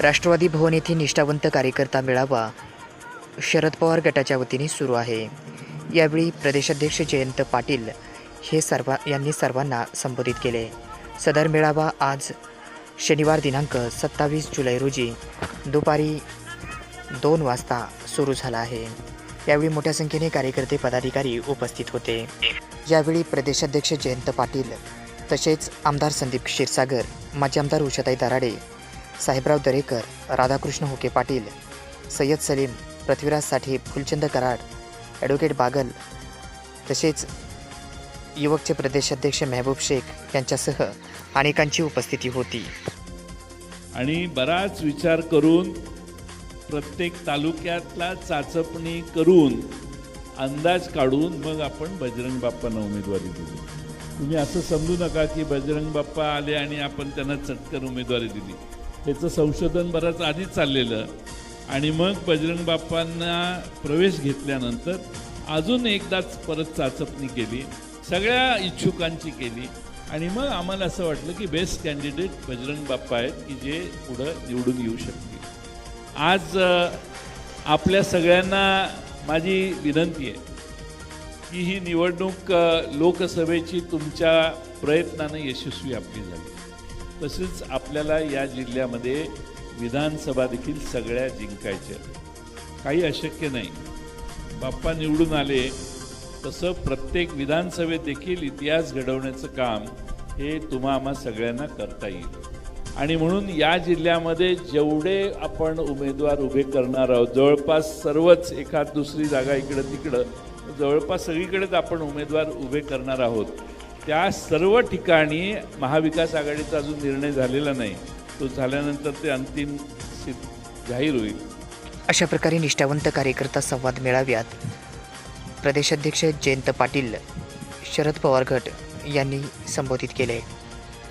राष्ट्रवादी भवन येथे निष्ठावंत कार्यकर्ता मेळावा शरद पवार गटाच्या वतीने सुरू आहे. यावेळी प्रदेशाध्यक्ष जयंत पाटील हे सर्वा यांनी सर्वांना संबोधित केले. सदर मेळावा आज शनिवार दिनांक सत्तावीस जुलै रोजी दुपारी दोन वाजता सुरू झाला आहे. यावेळी मोठ्या संख्येने कार्यकर्ते पदाधिकारी उपस्थित होते. यावेळी प्रदेशाध्यक्ष जयंत पाटील तसेच आमदार संदीप क्षीरसागर माजी आमदार उषाताई दराडे साहेबराव दरेकर राधाकृष्ण हुके पाटील सय्यद सलीम पृथ्वीराज साठे फुलचंद कराड ॲडव्होकेट बागल तसेच युवकचे प्रदेशाध्यक्ष मेहबूब शेख यांच्यासह अनेकांची उपस्थिती होती. आणि बराच विचार करून प्रत्येक तालुक्यातला चाचपणी करून अंदाज काढून मग आपण बजरंग बाप्पांना उमेदवारी दिली. तुम्ही असं समजू नका की बजरंग बाप्पा आले आणि आपण त्यांना चटकन उमेदवारी दिली. त्याचं संशोधन बरंच आधीच चाललेलं. आणि मग बजरंग बाप्पांना प्रवेश घेतल्यानंतर अजून एकदाच परत चाचपणी केली सगळ्या इच्छुकांची केली. आणि मग आम्हाला असं वाटलं की बेस्ट कॅन्डिडेट बजरंग बाप्पा आहेत की जे पुढं निवडून येऊ शकतील. आज आपल्या सगळ्यांना माझी विनंती आहे की ही निवडणूक लोकसभेची तुमच्या प्रयत्नानं यशस्वी आपली झाली. तसेच आपल्याला या जिल्ह्यामध्ये विधानसभा देखील सगळ्या जिंकायच्या काही अशक्य नाही. बाप्पा निवडून आले तसं प्रत्येक विधानसभेत देखील इतिहास घडवण्याचं काम हे तुम्हा आम्हा सगळ्यांना करता येईल. आणि म्हणून या जिल्ह्यामध्ये जेवढे आपण उमेदवार उभे करणार आहोत जवळपास सर्वच एखाद दुसरी जागा इकडं तिकडं जवळपास सगळीकडेच आपण उमेदवार उभे करणार आहोत. त्या सर्व ठिकाणी महाविकास आघाडीचा अजून निर्णय झालेला नाही. तो झाल्यानंतर ते अंतिम जाहीर होईल. अशा प्रकारे निष्ठावंत कार्यकर्ता संवाद मेळाव्यात प्रदेशाध्यक्ष जयंत पाटील शरद पवार गट यांनी संबोधित केले.